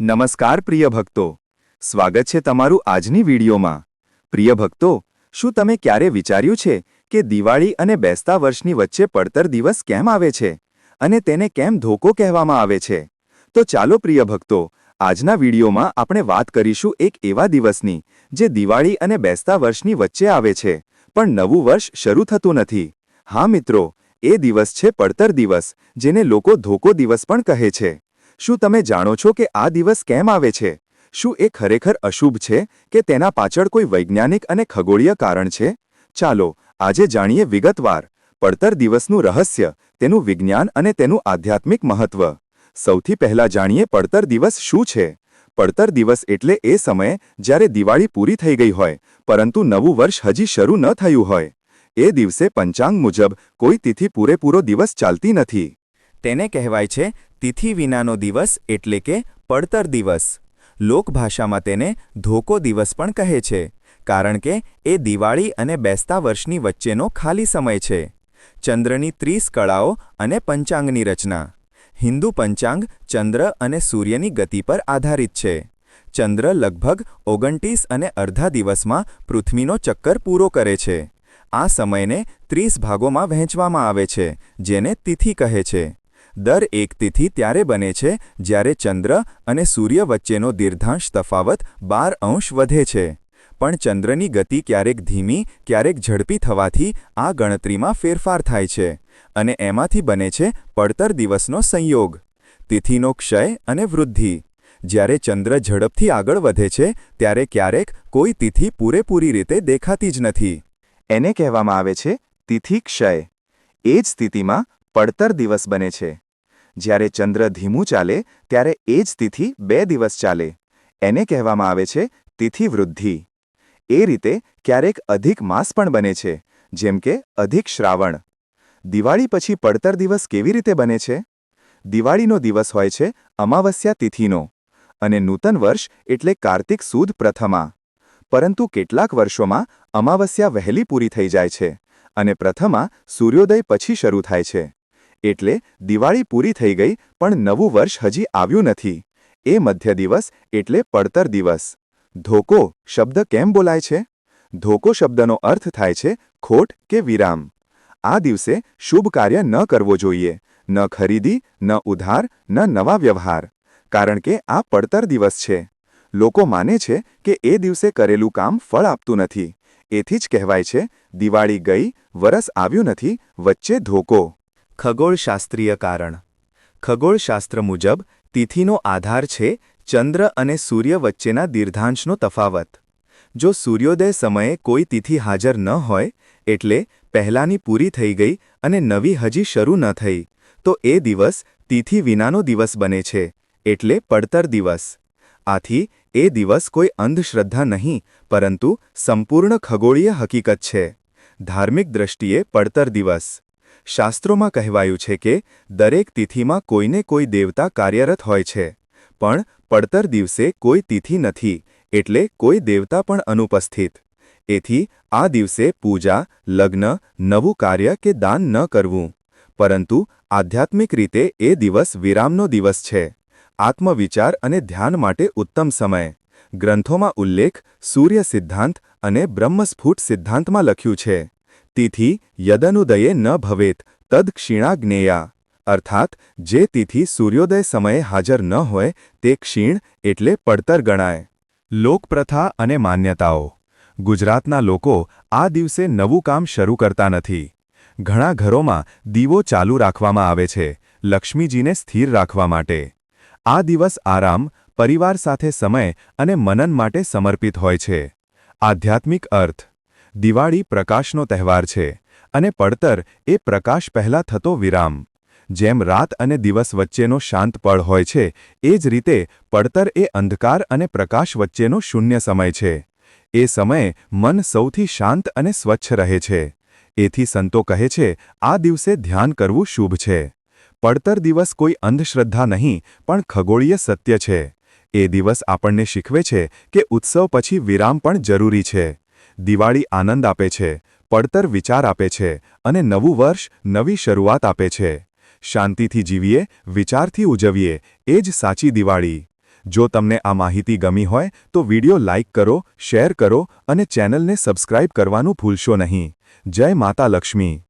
નમસ્કાર પ્રિય ભક્તો. સ્વાગત છે તમારું આજની વિડીયોમાં. પ્રિય ભક્તો, શું તમે ક્યારે વિચાર્યું છે કે દિવાળી અને બેસતા વર્ષની વચ્ચે પડતર દિવસ કેમ આવે છે? અને તેને કેમ ધોકો કહેવામાં આવે છે? તો ચાલો પ્રિય ભક્તો, આજના વિડીયોમાં આપણે વાત કરીશું એક એવા દિવસની, જે દિવાળી અને બેસતા વર્ષની વચ્ચે આવે છે. પણ નવું વર્ષ શરૂ થતું નથી. હા મિત્રો, એ દિવસ છે પડતર દિવસ, જેને લોકો ધોકો દિવસ પણ કહે છે. શું તમે જાણો છો કે આ દિવસ કેમ આવે છે? શું એ ખરેખર અશુભ છે કે તેના પાછળ કોઈ વૈજ્ઞાનિક અને ખગોળીય કારણ છે? ચાલો, આજે જાણીએ વિગતવાર. પડતર દિવસનું રહસ્ય, તેનું વિજ્ઞાન અને તેનું આધ્યાત્મિક મહત્વ. સૌથી પહેલા જાણીએ પડતર દિવસ શું છે. પડતર દિવસ એટલે એ સમયે જ્યારે દિવાળી પૂરી થઈ ગઈ હોય, પરંતુ નવું વર્ષ હજી શરૂ ન થયું હોય. એ દિવસે પંચાંગ મુજબ કોઈ તિથિ પૂરેપૂરો દિવસ ચાલતી નથી. તેને કહેવાય છે તિથિ વિનાનો દિવસ એટલે કે પડતર દિવસ. લોકભાષામાં તેને ધોકો દિવસ પણ કહે છે, કારણ કે એ દિવાળી અને બેસતા વર્ષની વચ્ચેનો ખાલી સમય છે. ચંદ્રની ત્રીસ કળાઓ અને પંચાંગની રચના. હિન્દુ પંચાંગ ચંદ્ર અને સૂર્યની ગતિ પર આધારિત છે. ચંદ્ર લગભગ ઓગણત્રીસ અને અડધા દિવસમાં પૃથ્વીનો ચક્કર પૂરો કરે છે. આ સમયને ત્રીસ ભાગોમાં વહેંચવામાં આવે છે, જેને તિથિ કહે છે. દર એક તિથિ ત્યારે બને છે, જ્યારે ચંદ્ર અને સૂર્ય વચ્ચેનો દીર્ઘાંશ તફાવત બાર અંશ વધે છે. પણ ચંદ્રની ગતિ ક્યારેક ધીમી, ક્યારેક ઝડપી થવાથી આ ગણતરીમાં ફેરફાર થાય છે અને એમાંથી બને છે પડતર દિવસનો સંયોગ. તિથિનો ક્ષય અને વૃદ્ધિ. જ્યારે ચંદ્ર ઝડપથી આગળ વધે છે, ત્યારે ક્યારેક કોઈ તિથિ પૂરેપૂરી રીતે દેખાતી જ નથી. એને કહેવામાં આવે છે તિથિ ક્ષય. એ જ સ્થિતિમાં પડતર દિવસ બને છે. જ્યારે ચંદ્ર ધીમું ચાલે, ત્યારે એ જ તિથિ બે દિવસ ચાલે. એને કહેવામાં આવે છે તિથિ વૃદ્ધિ. એ રીતે ક્યારેક અધિક માસ પણ બને છે, જેમ કે અધિક શ્રાવણ. દિવાળી પછી પડતર દિવસ કેવી રીતે બને છે? દિવાળીનો દિવસ હોય છે અમાવસ્યા તિથિનો, અને નૂતન વર્ષ એટલે કાર્તિક સુદ પ્રથમા. પરંતુ કેટલાક વર્ષોમાં અમાવસ્યા વહેલી પૂરી થઈ જાય છે, અને પ્રથમા સૂર્યોદય પછી શરૂ થાય છે. એટલે દિવાળી પૂરી થઈ ગઈ, પણ નવું વર્ષ હજી આવ્યું નથી. એ મધ્ય દિવસ એટલે પડતર દિવસ. ધોકો શબ્દ કેમ બોલાય છે? ધોકો શબ્દનો અર્થ થાય છે ખોટ કે વિરામ. આ દિવસે શુભ કાર્ય ન કરવો જોઈએ, ન ખરીદી, ન ઉધાર, ન નવા વ્યવહાર. કારણ કે આ પડતર દિવસ છે. લોકો માને છે કે એ દિવસે કરેલું કામ ફળ આપતું નથી. એથી જ કહેવાય છે, દિવાળી ગઈ, વરસ આવ્યું નથી, વચ્ચે ધોકો. ખગોળશાસ્ત્રીય કારણ. ખગોળશાસ્ત્ર મુજબ, તિથિનો આધાર છે ચંદ્ર અને સૂર્ય વચ્ચેના દીર્ઘાંશનો તફાવત. જો સૂર્યોદય સમયે કોઈ તિથિ હાજર ન હોય, એટલે પહેલાની પૂરી થઈ ગઈ અને નવી હજી શરૂ ન થઈ, તો એ દિવસ તિથિ વિનાનો દિવસ બને છે, એટલે પડતર દિવસ. આથી, એ દિવસ કોઈ અંધશ્રદ્ધા નહીં, પરંતુ સંપૂર્ણ ખગોળીય હકીકત છે. ધાર્મિક દ્રષ્ટિએ પડતર દિવસ. શાસ્ત્રોમાં કહેવાયું છે કે, દરેક તિથિમાં કોઈને કોઈ દેવતા કાર્યરત હોય છે. પણ, પડતર દિવસે કોઈ તિથિ નથી, એટલે કોઈ દેવતા પણ અનુપસ્થિત. એથી, આ દિવસે પૂજા, લગ્ન, નવું કાર્ય કે દાન ન કરવું. પરંતુ, આધ્યાત્મિક રીતે એ દિવસ વિરામનો દિવસ છે. આત્મવિચાર અને ધ્યાન માટે ઉત્તમ સમય. ગ્રંથોમાં ઉલ્લેખ, સૂર્ય સિદ્ધાંત અને બ્રહ્મસ્ફુટ સિદ્ધાંતમાં લખ્યું છે. તિથિ યદનુદયે ન ભવેત, તદ ક્ષીણા જ્ઞેયા અર્થાત, જે તિથિ સૂર્યોદય સમયે હાજર ન હોય, તે ક્ષીણ એટલે પડતર ગણાય. લોકપ્રથા અને માન્યતાઓ. ગુજરાતના લોકો આ દિવસે નવું કામ શરૂ કરતા નથી. ઘણા ઘરોમાં દીવો ચાલુ રાખવામાં આવે છે, લક્ષ્મીજીને સ્થિર રાખવા માટે. આ દિવસ આરામ, પરિવાર સાથે સમય અને મનન માટે સમર્પિત હોય છે. આધ્યાત્મિક અર્થ. દિવાળી પ્રકાશનો તહેવાર છે અને પડતર એ પ્રકાશ પહેલા થતો વિરામ. જેમ રાત અને દિવસ વચ્ચેનો શાંત પળ હોય છે, એ જ રીતે પડતર એ અંધકાર અને પ્રકાશ વચ્ચેનો શૂન્ય સમય છે. એ સમયે મન સૌથી શાંત અને સ્વચ્છ રહે છે. એથી સંતો કહે છે, આ દિવસે ધ્યાન કરવું શુભ છે. પડતર દિવસ કોઈ અંધશ્રદ્ધા નહીં, પણ ખગોળીય સત્ય છે. એ દિવસ આપણને શીખવે છે કે ઉત્સવ પછી વિરામ પણ જરૂરી છે. દિવાળી આનંદ આપે છે, પડતર વિચાર આપે છે અને નવું વર્ષ નવી શરૂઆત આપે છે. શાંતિથી જીવીએ, વિચારથી ઉજવીએ, એ જ સાચી દિવાળી. જો તમને આ માહિતી ગમી હોય, તો વિડિયો લાઇક કરો, શેર કરો અને ચેનલને સબસ્ક્રાઇબ કરવાનું ભૂલશો નહીં. જય માતા લક્ષ્મી.